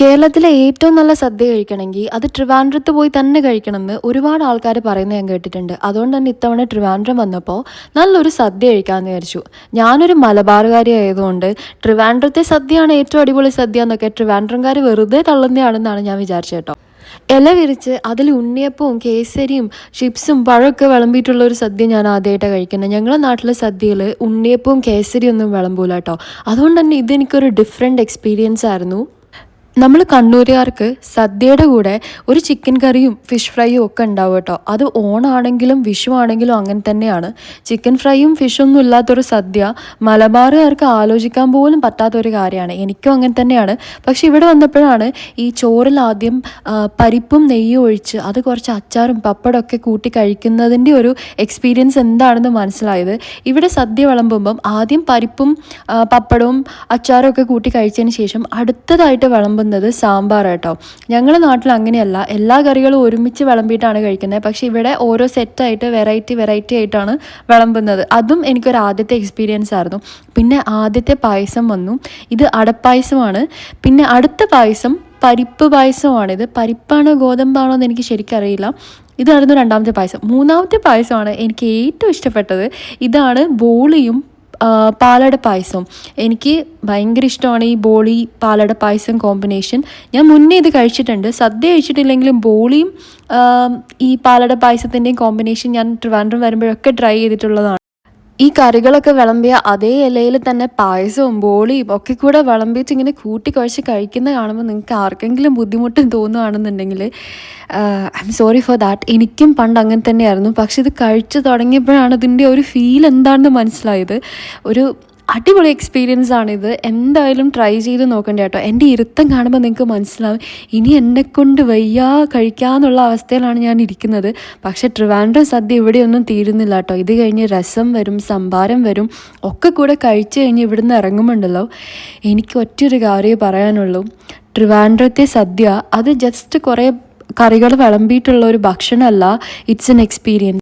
കേരളത്തിലെ ഏറ്റവും നല്ല സദ്യ കഴിക്കണമെങ്കിൽ അത് ട്രിവാൻഡ്രത്ത് പോയി തന്നെ കഴിക്കണമെന്ന് ഒരുപാട് ആൾക്കാർ പറയുന്നത് ഞാൻ കേട്ടിട്ടുണ്ട്. അതുകൊണ്ട് തന്നെ ഇത്തവണ ട്രിവാൻഡ്രം വന്നപ്പോൾ നല്ലൊരു സദ്യ കഴിക്കാമെന്ന് വിചാരിച്ചു. ഞാനൊരു മലബാറുകാരി ആയതുകൊണ്ട് ട്രിവാൻഡ്രത്തെ സദ്യയാണ് ഏറ്റവും അടിപൊളി സദ്യ എന്നൊക്കെ ട്രിവാൻഡ്രംകാർ വെറുതെ തള്ളുന്നതാണെന്നാണ് ഞാൻ വിചാരിച്ചത് കേട്ടോ. ഇല വിരിച്ച് അതിൽ ഉണ്ണിയപ്പവും കേസരിയും ചിപ്സും പഴമൊക്കെ വിളമ്പിയിട്ടുള്ള ഒരു സദ്യ ഞാൻ ആദ്യമായിട്ടാണ് കഴിക്കുന്നത്. ഞങ്ങളുടെ നാട്ടിലെ സദ്യയിൽ ഉണ്ണിയപ്പവും കേസരിയൊന്നും വിളമ്പൂല കേട്ടോ. അതുകൊണ്ട് തന്നെ ഇതെനിക്കൊരു ഡിഫറെന്റ് എക്സ്പീരിയൻസ് ആയിരുന്നു. നമ്മൾ കണ്ണൂരുകാർക്ക് സദ്യയുടെ കൂടെ ഒരു ചിക്കൻ കറിയും ഫിഷ് ഫ്രൈയും ഒക്കെ ഉണ്ടാവും കേട്ടോ. അത് ഓണാണെങ്കിലും വിഷു ആണെങ്കിലും അങ്ങനെ തന്നെയാണ്. ചിക്കൻ ഫ്രൈയും ഫിഷൊന്നും ഇല്ലാത്തൊരു സദ്യ മലബാറുകാർക്ക് ആലോചിക്കാൻ പോലും പറ്റാത്തൊരു കാര്യമാണ്. എനിക്കും അങ്ങനെ തന്നെയാണ്. പക്ഷെ ഇവിടെ വന്നപ്പോഴാണ് ഈ ചോറിൽ ആദ്യം പരിപ്പും നെയ്യും ഒഴിച്ച് അത് കുറച്ച് അച്ചാറും പപ്പടമൊക്കെ കൂട്ടി കഴിക്കുന്നതിന്റെ ഒരു എക്സ്പീരിയൻസ് എന്താണെന്ന് മനസ്സിലായത്. ഇവിടെ സദ്യ വിളമ്പുമ്പം ആദ്യം പരിപ്പും പപ്പടവും അച്ചാറും ഒക്കെ കൂട്ടി കഴിച്ചതിന് ശേഷം അടുത്തതായിട്ട് വിളമ്പുന്നത് സാമ്പാർ കേട്ടോ ഞങ്ങളുടെ നാട്ടിൽ അങ്ങനെയല്ല എല്ലാ കറികളും ഒരുമിച്ച് വിളമ്പിയിട്ടാണ് കഴിക്കുന്നത്. പക്ഷേ ഇവിടെ ഓരോ സെറ്റായിട്ട് വെറൈറ്റി വെറൈറ്റി ആയിട്ടാണ് വിളമ്പുന്നത്. അതും എനിക്കൊരു ആദ്യത്തെ എക്സ്പീരിയൻസ് ആയിരുന്നു. പിന്നെ ആദ്യത്തെ പായസം വന്നു. ഇത് അടപ്പായസമാണ്. പിന്നെ അടുത്ത പായസം പരിപ്പ് പായസമാണിത് പരിപ്പാണോ ഗോതമ്പാണോ എന്ന് എനിക്ക് ശരിക്കറിയില്ല ഇതായിരുന്നു രണ്ടാമത്തെ പായസം. മൂന്നാമത്തെ പായസമാണ് എനിക്ക് ഏറ്റവും ഇഷ്ടപ്പെട്ടത്. ഇതാണ് ബോളിയും പാലട പായസം. എനിക്ക് ഭയങ്കര ഇഷ്ടമാണ് ഈ ബോളി പാലട പായസം കോമ്പിനേഷൻ ഞാൻ മുന്നേ ഇത് കഴിച്ചിട്ടുണ്ട്. സദ്യ കഴിച്ചിട്ടില്ലെങ്കിലും ബോളിയും ഈ പാലട പായസത്തിന്റെയും കോമ്പിനേഷൻ ഞാൻ ട്രിവാൻഡ്രം വരുമ്പോഴൊക്കെ ട്രൈ ചെയ്തിട്ടുള്ളതാണ്. ഈ കറികളൊക്കെ വിളമ്പിയ അതേ ഇലയിൽ തന്നെ പായസവും ബോളിയും ഒക്കെ കൂടെ വിളമ്പിയിട്ട് ഇങ്ങനെ കൂട്ടി കുഴച്ച് കഴിക്കുന്ന കാണുമ്പോൾ നിങ്ങൾക്ക് ആർക്കെങ്കിലും ബുദ്ധിമുട്ട് തോന്നുകയാണെന്നുണ്ടെങ്കിൽ I'm sorry for that എനിക്കും പണ്ട് അങ്ങനെ തന്നെയായിരുന്നു. പക്ഷെ ഇത് കഴിച്ചു തുടങ്ങിയപ്പോഴാണ് ഇതിന്റെ ഒരു ഫീൽ എന്താണെന്ന് മനസ്സിലായത്. ഒരു അടിപൊളി എക്സ്പീരിയൻസ് ആണിത് എന്തായാലും ട്രൈ ചെയ്ത് നോക്കണ്ട കേട്ടോ. എന്റെ ഇരുത്തം കാണുമ്പോൾ നിങ്ങൾക്ക് മനസ്സിലാവും. ഇനി എന്നെ കൊണ്ട് വയ്യാ കഴിക്കാന്നുള്ള അവസ്ഥയിലാണ് ഞാൻ ഇരിക്കുന്നത്. പക്ഷേ ട്രിവാൻഡ്രം സദ്യ ഇവിടെയൊന്നും തീരുന്നില്ല കേട്ടോ. ഇത് കഴിഞ്ഞ് രസം വരും സംഭാരം വരും ഒക്കെ കൂടെ കഴിച്ചു കഴിഞ്ഞ് ഇവിടുന്ന് ഇറങ്ങുമ്പോണ്ടല്ലോ. എനിക്ക് ഒറ്റൊരു കാര്യമേ പറയാനുള്ളൂ. ട്രിവാൻഡ്രത്തെ സദ്യ അത് ജസ്റ്റ് കുറേ കറികൾ വിളമ്പിയിട്ടുള്ള ഒരു ഭക്ഷണമല്ല. It's an experience